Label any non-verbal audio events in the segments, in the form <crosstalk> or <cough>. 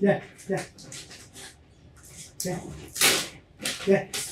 Gel, gel. Gel. Gel.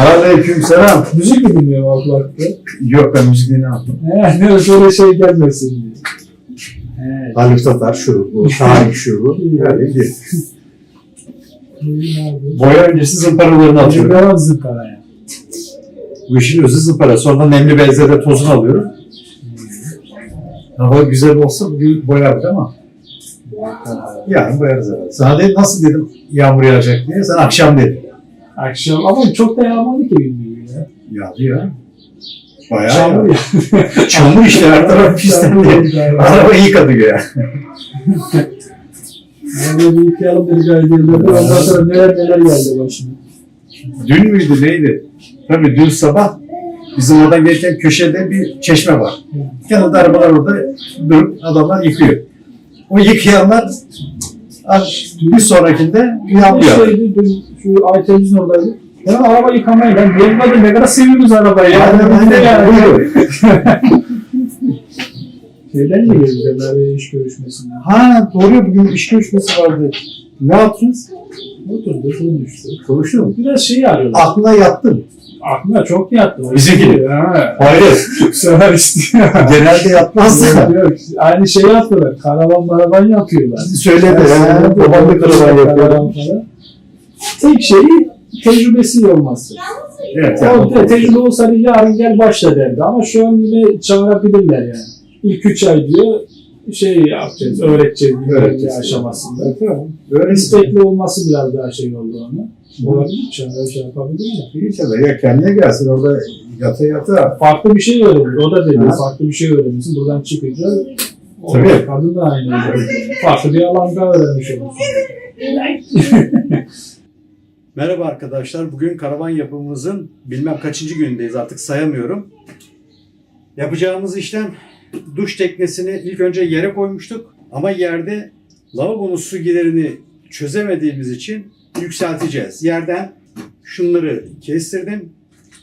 Aleyküm selam. Müzik mi dinliyor kulakta? Yok ben müzik dinlemem. He, ne öyle şey gelmesin diye. He. Haluk Tatar şu, bu, <laughs> Tarık şu, bu. İyi abi. Boya öncesi zımparalarını atıyorum. Devam zımpara Bu işin özü zımpara. Sonra nemli bezlere tozunu alıyorum. Hava güzel olsa bugün boyardık ama yarın boyarız herhalde. Sana dedim nasıl dedim yağmur yağacak diye. Sen akşam dedin. Akşam ama çok da yağmadı ki bilmiyorum ya. Yağdı ya. Bayağı Çamur ya. <laughs> Çamur işte her taraf pislendi. Araba yıkadı ya. Bir yıkayalım dedik aydınlığı. Ondan sonra neler neler geldi başıma. Dün müydü neydi? Tabii dün sabah bizim oradan gelirken köşede bir çeşme var. Kenarda arabalar orada durup adamlar yıkıyor. O yıkayanlar bir sonrakinde yağdı. Şeydi, dün şu Aytemiz'in oradaydı. Ya araba yıkamayı ben gelmedim ne kadar seviyoruz arabayı. Aynen. yani. Buyurun. <laughs> Şeyden mi geldi böyle iş görüşmesine? Ha doğru bugün iş görüşmesi vardı. Ne yaptınız? Oturdu konuştu. Konuştun mu? Biraz şeyi arıyorlar. Aklına yattım. Aklına çok yattı. Bizimki. Ha. Hayır. Bu sefer istiyor. Genelde yatmaz yok, da. yok. Aynı şeyi yapıyorlar. Karavan maravan yapıyorlar. Söyledi. Ha, babam da karavan yapıyor. Tek şeyi tecrübesi olması. Evet. O Yani, te- tecrübe olsaydı yarın gel başla derdi. Ama şu an yine çağırabilirler yani. İlk üç ay diyor şey yapacağız, öğreteceğiz, Öğreteceğiz. aşamasında. Böyle İstekli olması biraz daha şey oldu ona. Olabilir, çağır şey yapabilir mi? İyi tabii ya kendine gelsin orada yata yata. Farklı bir şey öğrenir. O da dedi, Ha. farklı bir şey öğrenirsin. Buradan çıkınca o Tabii. kadın da aynı. Farklı bir alanda öğrenmiş olursun. <laughs> Merhaba arkadaşlar. Bugün karavan yapımımızın bilmem kaçıncı günündeyiz artık sayamıyorum. Yapacağımız işlem duş teknesini ilk önce yere koymuştuk. Ama yerde lavabonun su giderini çözemediğimiz için yükselteceğiz. Yerden şunları kestirdim.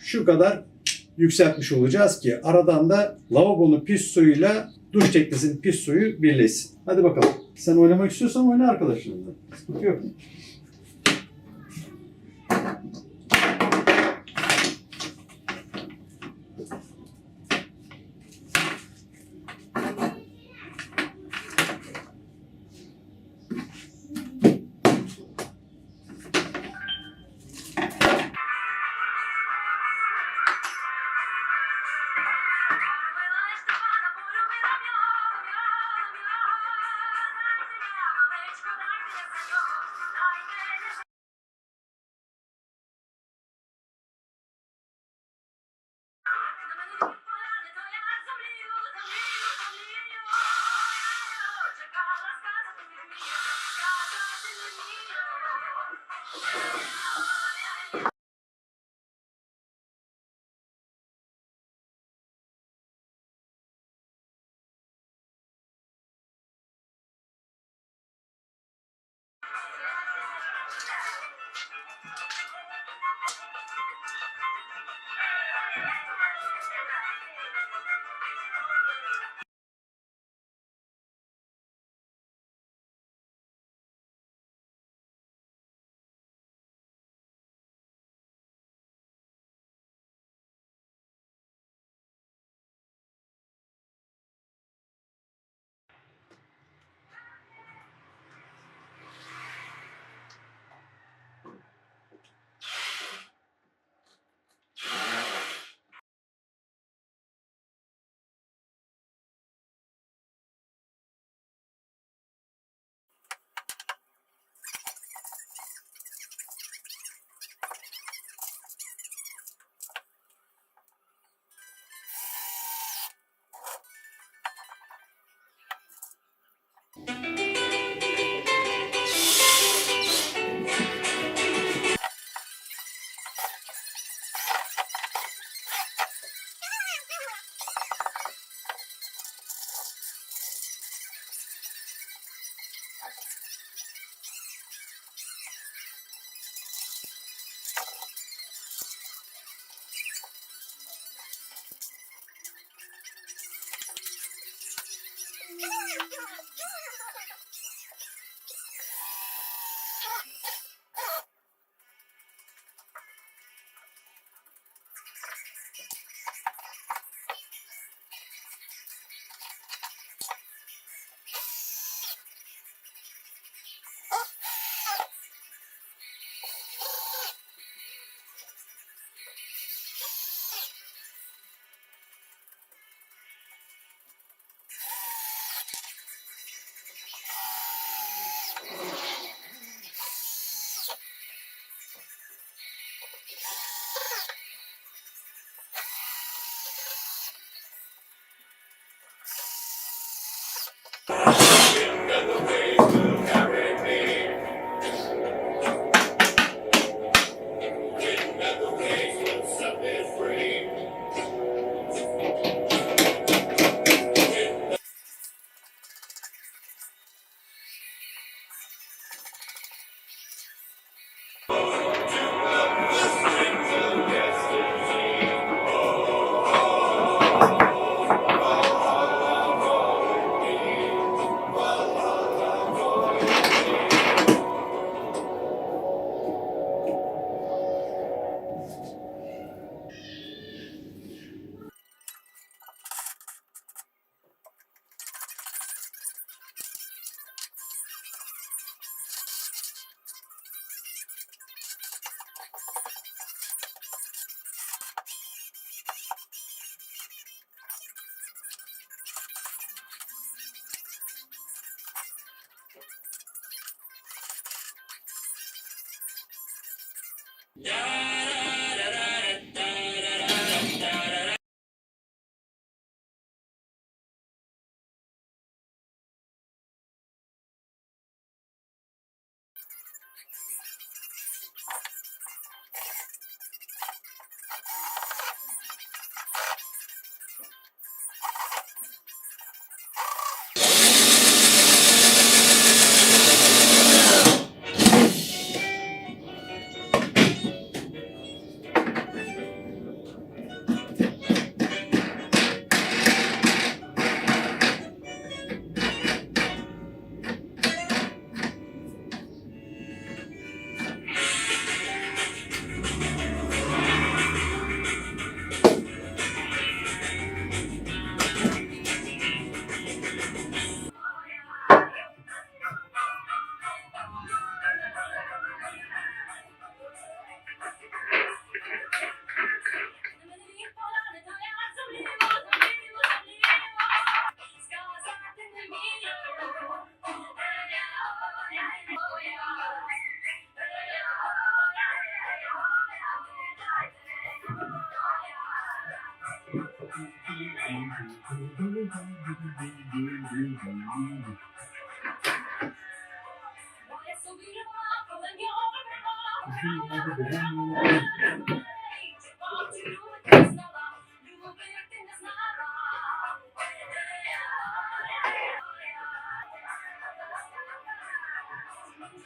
Şu kadar yükseltmiş olacağız ki aradan da lavabonun pis suyuyla duş teknesinin pis suyu birleşsin. Hadi bakalım. Sen oynamak istiyorsan oyna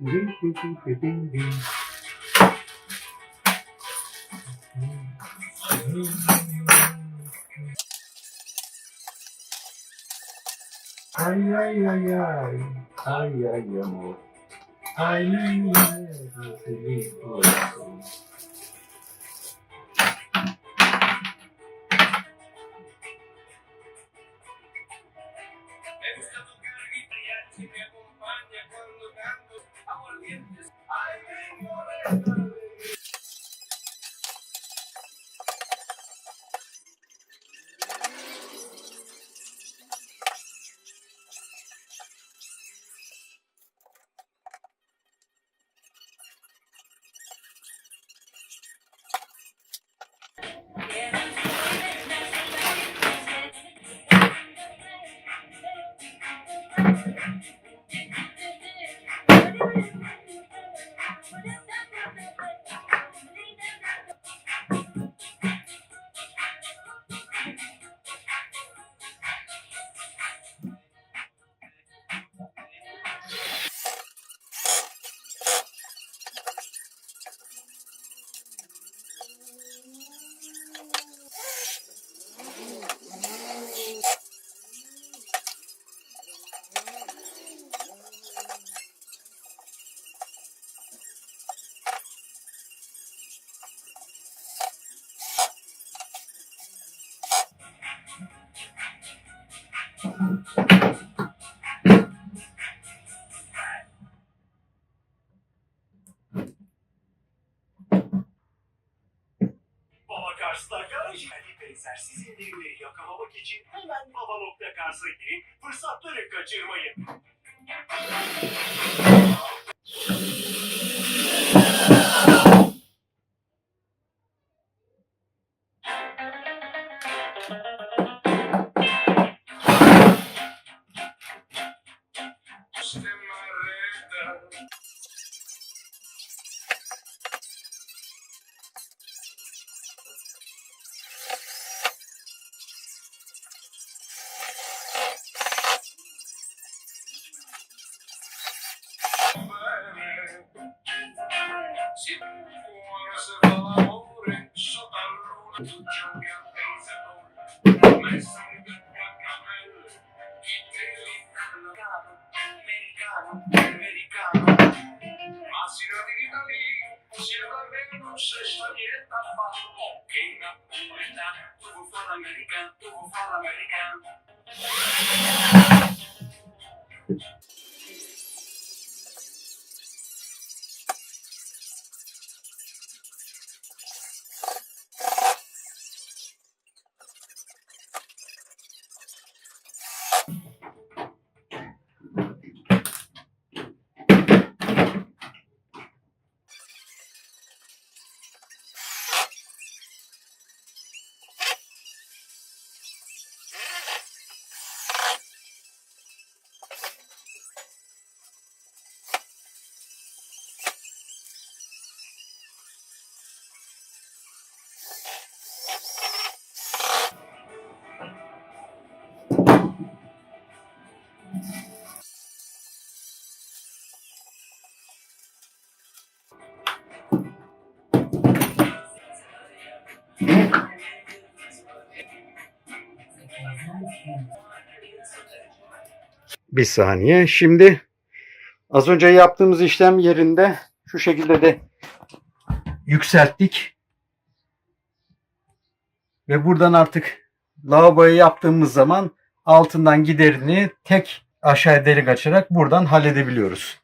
arkadaşlarınla. Sıkıntı yok. Ay, ay, ay, ay. Ay, ay, amor. Ay, ay, ay, corazón. Baba Muslim Bir saniye. Şimdi az önce yaptığımız işlem yerinde şu şekilde de yükselttik. Ve buradan artık lavaboyu yaptığımız zaman altından giderini tek aşağı delik açarak buradan halledebiliyoruz.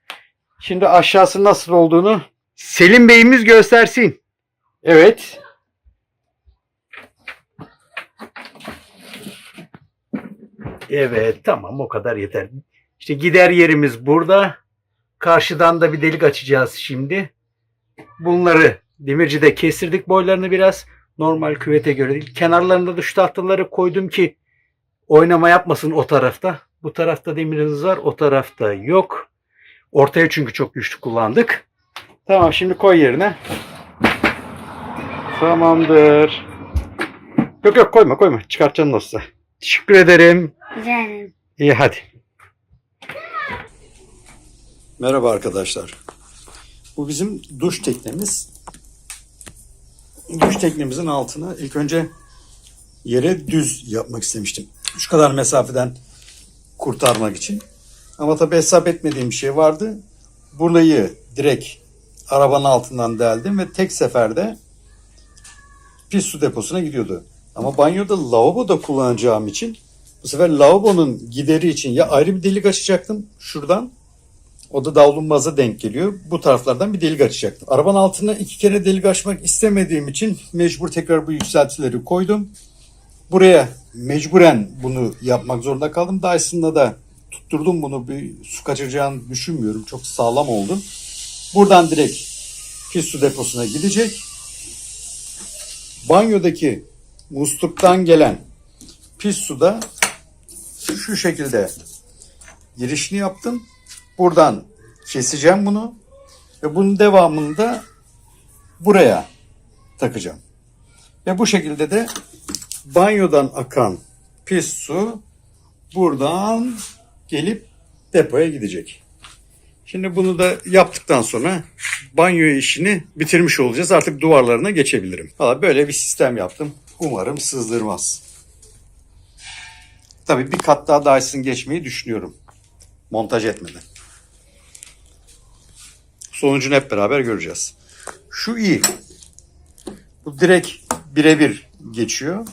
Şimdi aşağısı nasıl olduğunu Selim Bey'imiz göstersin. Evet. Evet tamam o kadar yeter. İşte gider yerimiz burada. Karşıdan da bir delik açacağız şimdi. Bunları demircide kestirdik boylarını biraz. Normal küvete göre değil. Kenarlarında da şu tahtaları koydum ki oynama yapmasın o tarafta. Bu tarafta demirimiz var o tarafta yok. Ortaya çünkü çok güçlü kullandık. Tamam şimdi koy yerine. Tamamdır. Yok yok koyma koyma. Çıkartacaksın nasılsa. Teşekkür ederim. Ederim. İyi hadi. Merhaba arkadaşlar. Bu bizim duş teknemiz. Duş teknemizin altını ilk önce yere düz yapmak istemiştim. Şu kadar mesafeden kurtarmak için. Ama tabii hesap etmediğim bir şey vardı. Burayı direkt arabanın altından deldim ve tek seferde pis su deposuna gidiyordu. Ama banyoda lavaboda kullanacağım için bu sefer lavabonun gideri için ya ayrı bir delik açacaktım şuradan. O da davlumbaz'a denk geliyor. Bu taraflardan bir delik açacaktım. Arabanın altına iki kere delik açmak istemediğim için mecbur tekrar bu yükseltileri koydum. Buraya mecburen bunu yapmak zorunda kaldım. Dyson'la da tutturdum bunu. Bir su kaçıracağını düşünmüyorum. Çok sağlam oldu. Buradan direkt pis su deposuna gidecek. Banyodaki musluktan gelen pis suda şu şekilde girişini yaptım. Buradan keseceğim bunu ve bunun devamını da buraya takacağım. Ve bu şekilde de banyodan akan pis su buradan gelip depoya gidecek. Şimdi bunu da yaptıktan sonra banyo işini bitirmiş olacağız. Artık duvarlarına geçebilirim. Valla böyle bir sistem yaptım. Umarım sızdırmaz. Tabii bir kat daha Dyson geçmeyi düşünüyorum. Montaj etmeden. Sonucunu hep beraber göreceğiz. Şu iyi. Bu direkt birebir geçiyor.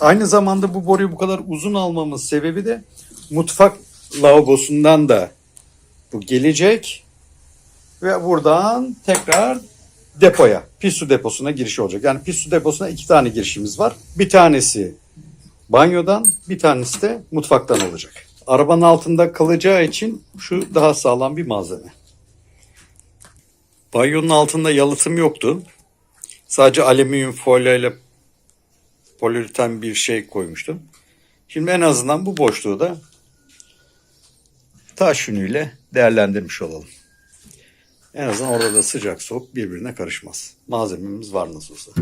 Aynı zamanda bu boruyu bu kadar uzun almamın sebebi de mutfak lavabosundan da bu gelecek ve buradan tekrar depoya, pis su deposuna giriş olacak. Yani pis su deposuna iki tane girişimiz var. Bir tanesi banyodan, bir tanesi de mutfaktan olacak. Arabanın altında kalacağı için şu daha sağlam bir malzeme. Banyonun altında yalıtım yoktu. Sadece alüminyum folyo ile poliüreten bir şey koymuştum. Şimdi en azından bu boşluğu da taş yünüyle değerlendirmiş olalım. En azından orada da sıcak soğuk birbirine karışmaz. Malzememiz var nasıl olsa.